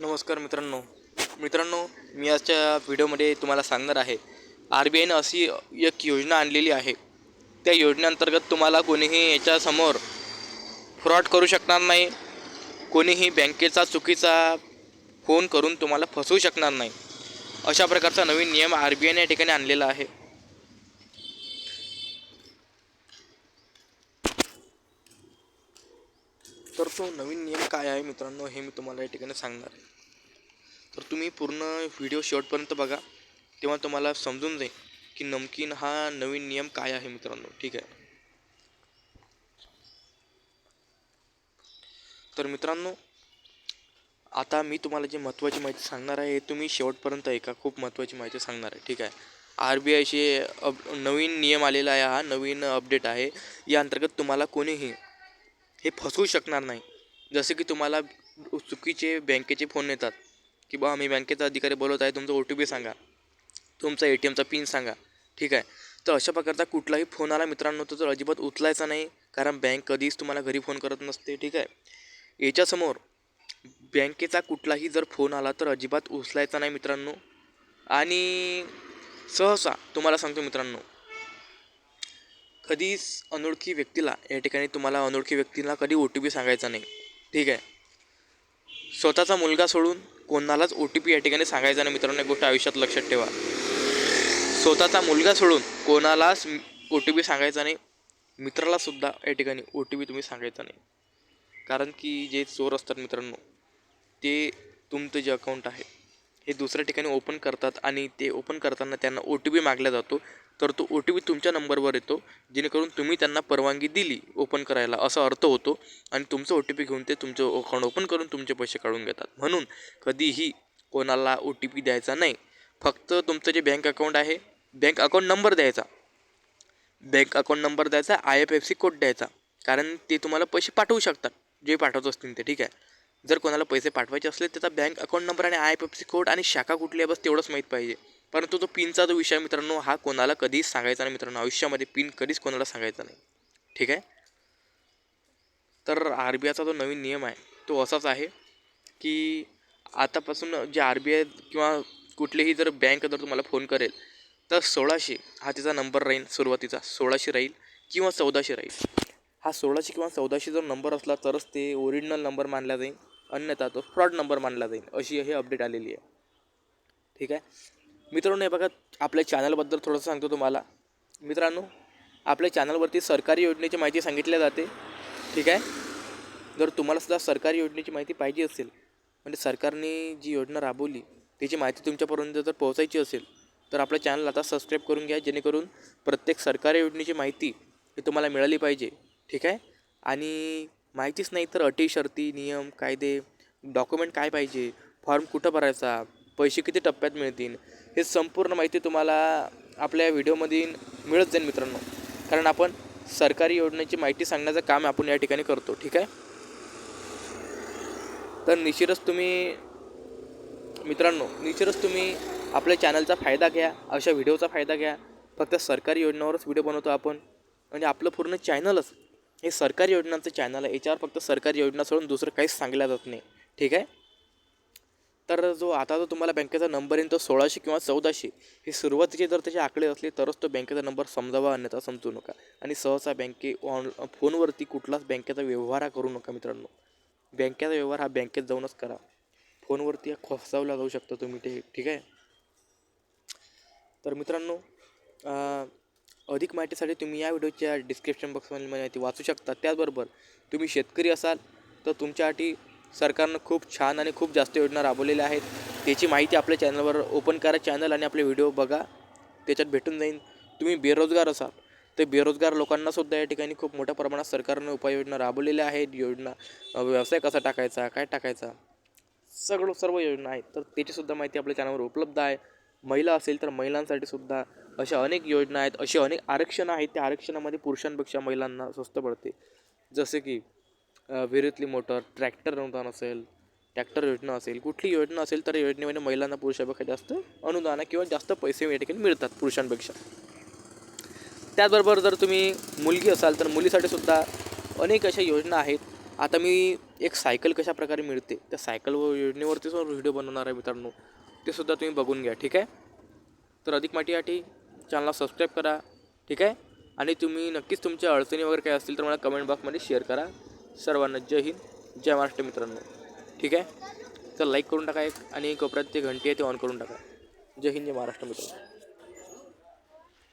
नमस्कार मित्रांनो. मित्रांनो मी आजच्या व्हिडिओमध्ये तुम्हाला सांगणार आहे आर बी आयनं अशी एक योजना आणलेली आहे. त्या योजनेअंतर्गत तुम्हाला कोणीही याच्यासमोर फ्रॉड करू शकणार नाही कोणीही बँकेचा चुकीचा फोन करून तुम्हाला फसवू शकणार नाही. अशा प्रकारचा नवीन नियम आर बी आयने या ठिकाणी आणलेला आहे. तर तो नवीन नियम काय आहे मित्रांनो हे मी तुम्हाला या ठिकाणी सांगणार आहे. तर तुम्ही पूर्ण व्हिडिओ शेवटपर्यंत बघा तेव्हा तुम्हाला समजून जाईल की नमकीन हा नवीन नियम काय आहे मित्रांनो ठीक आहे? तर मित्रांनो आता मी तुम्हाला जी महत्त्वाची माहिती सांगणार आहे हे तुम्ही शेवटपर्यंत ऐका खूप महत्त्वाची माहिती सांगणार आहे ठीक आहे? आर बी आयचे अप नवीन नियम आलेला आहे हा नवीन अपडेट आहे. या अंतर्गत तुम्हाला कोणीही हे फसवू शकणार नाही. जसे की तुम्हाला चुकीचे बँकेचे फोन येतात की बा मी बँकेचा अधिकारी बोलत आहे तुमचा ओ टी पी सांगा. तुमचा ए टी एमचा पिन सांगा. ठीक आहे? तर अशा प्रकारचा कुठलाही फोन आला मित्रांनो तो तर अजिबात उचलायचा नाही कारण बँक कधीच तुम्हाला घरी फोन करत नसते. ठीक आहे? याच्यासमोर बँकेचा कुठलाही जर फोन आला तर अजिबात उचलायचा नाही मित्रांनो. आणि सहसा तुम्हाला सांगतो मित्रांनो कधीच अनोळखी व्यक्तीला या ठिकाणी तुम्हाला अनोळखी व्यक्तीला कधी ओ टी पी सांगायचा नाही. ठीक आहे? स्वतःचा मुलगा सोडून कोणालाच ओ टी पी या ठिकाणी सांगायचा नाही. मित्रांनो एक गोष्ट आयुष्यात लक्षात ठेवा. स्वतःचा मुलगा सोडून कोणालाच ओ टी पी सांगायचा नाही. मित्रालासुद्धा या ठिकाणी ओ टी पी तुम्ही सांगायचा नाही. कारण की जे चोर असतात मित्रांनो ते तुमचं जे अकाउंट आहे हे दुसऱ्या ठिकाणी ओपन करतात आणि ते ओपन करताना त्यांना ओ टी पी मागला जातो. तर तो ओ टी पी तुमच्या नंबरवर येतो जेणेकरून तुम्ही त्यांना परवानगी दिली ओपन करायला असा अर्थ होतो. आणि तुमचं ओ टी पी घेऊन ते तुमचं अकाउंट ओपन करून तुमचे पैसे काढून घेतात. म्हणून कधीही कोणाला ओ टी पी द्यायचा नाही. फक्त तुमचं जे बँक अकाउंट आहे बँक अकाउंट नंबर द्यायचा. बँक अकाउंट नंबर द्यायचा I F F C code द्यायचा. कारण ते तुम्हाला पैसे पाठवू शकतात. जे पाठवत असतील ते ठीक आहे? जर कोणाला पैसे पाठवायचे असले त्याचा बँक अकाउंट नंबर आणि I F F C code आणि शाखा कुठली आहे बस तेवढंच माहीत पाहिजे. परंतु तो पिनचा जो विषय मित्रांनो हा कोणाला कधीच सांगायचा नाही मित्रांनो. आयुष्यामध्ये पिन कधीच कोणाला सांगायचा नाही. ठीक आहे? तर आर बी आयचा जो नवीन नियम आहे तो असाच आहे की आतापासून जे आर बी आय किंवा कुठलीही जर बँक जर तुम्हाला फोन करेल तर सोळाशे हा तिचा नंबर राहील सुरुवातीचा. सोळाशे राहील किंवा चौदाशे राहील. हा सोळाशे किंवा चौदाशे जर नंबर असला तरच ते ओरिजिनल नंबर मानला जाईल. अन्यथा तो फ्रॉड नंबर मानला जाईल. अशी हे अपडेट आलेली आहे. ठीक आहे? मित्रांनो हे बघा आपल्या चॅनलबद्दल थोडंसं सांगतो तुम्हाला. मित्रांनो आपल्या चॅनलवरती सरकारी योजनेची माहिती सांगितल्या जाते. ठीक आहे? जर तुम्हाला सुद्धा सरकारी योजनेची माहिती पाहिजे असेल म्हणजे सरकारने जी योजना राबवली त्याची माहिती तुमच्यापर्यंत जर पोहोचायची असेल तर आपल्या चॅनल आता सबस्क्राईब करून घ्या जेणेकरून प्रत्येक सरकारी योजनेची माहिती ही तुम्हाला मिळाली पाहिजे. ठीक आहे? आणि माहितीच नाही तर अटी शर्ती नियम कायदे डॉक्युमेंट काय पाहिजे फॉर्म कुठं भरायचा पैसे किती टप्प्यात मिळतील हे संपूर्ण माहिती तुम्हाला आपल्या व्हिडिओमध्ये मिळत जाईल मित्रांनो. कारण आपण सरकारी योजनेची माहिती सांगण्याचं काम आपण या ठिकाणी करतो ठीक आहे? तर निश्चितच तुम्ही मित्रांनो निश्चितच तुम्ही आपल्या चॅनलचा फायदा घ्या अशा व्हिडिओचा फायदा घ्या. फक्त सरकारी योजनावरच व्हिडिओ बनवतो आपण. म्हणजे आपलं पूर्ण चॅनलच हे सरकारी योजनांचं चॅनल आहे. याच्यावर फक्त सरकारी योजना सोडून दुसरं काहीच सांगल्या जात नाही ठीक आहे? तर जो आता जो तुम्हाला बँकेचा नंबर येईल तो सोळाशे किंवा चौदाशे हे सुरुवातीचे जर त्याचे आकडे असले तरच तो बँकेचा नंबर समजावा अन्यथा समजू नका. आणि सहसा बँके ऑन फोनवरती कुठलाच बँकेचा व्यवहार हा करू नका मित्रांनो. बँकेचा व्यवहार हा बँकेत जाऊनच करा. फोनवरती हा जाऊ शकता तुम्ही ते ठीक आहे? तर मित्रांनो अधिक माहितीसाठी तुम्ही या व्हिडिओच्या डिस्क्रिप्शन बॉक्समध्ये माहिती वाचू शकता. त्याचबरोबर तुम्ही शेतकरी असाल तर तुमच्यासाठी सरकारनं खूप छान आणि खूप जास्त योजना राबवलेल्या आहेत. त्याची माहिती आपल्या चॅनलवर ओपन करा चॅनल आणि आपले व्हिडिओ बघा. त्याच्यात भेटून जाईल तुम्ही बेरोजगार असाल तर बेरोजगार लोकांनासुद्धा या ठिकाणी खूप मोठ्या प्रमाणात सरकारनं उपाययोजना राबवलेल्या आहेत. योजना व्यवसाय कसा टाकायचा काय टाकायचा सगळं सर्व योजना आहेत. तर त्याचीसुद्धा माहिती आपल्या चॅनलवर उपलब्ध आहे. महिला असेल तर महिलांसाठी सुद्धा अशा अनेक योजना आहेत. अशी अनेक आरक्षणं आहेत. त्या आरक्षणामध्ये पुरुषांपेक्षा महिलांना स्वस्त पडते. जसे की विहिरीतली मोटर ट्रॅक्टर अनुदान असेल ट्रॅक्टर योजना असेल कुठली योजना असेल तर योजनेमध्ये महिलांना पुरुषापेक्षा जास्त अनुदान किंवा जास्त पैसे या ठिकाणी मिळतात पुरुषांपेक्षा. त्याचबरोबर जर तुम्ही मुलगी असाल तर मुलीसाठी सुद्धा अनेक अशा योजना आहेत. आता मी एक सायकल कशा प्रकारे मिळते? त्या सायकल व योजनेवरतीच व्हिडिओ बनवणार आहे मित्रांनो. ते सुद्धा तुम्ही बघून घ्या ठीक आहे? तर अधिक माहितीसाठी चॅनलला सबस्क्राईब करा ठीक आहे? आणि तुम्ही नक्कीच तुमच्या अडचणी वगैरे काही असतील तर मला कमेंट बॉक्समध्ये शेअर करा. सर्वांना जय हिंद जय महाराष्ट्र मित्रांनो. ठीक आहे? तर लाईक करून टाका एक आणि कोपऱ्यात ते घंटी आहे ते ऑन करून टाका. जय हिंद जय महाराष्ट्र मित्रांनो.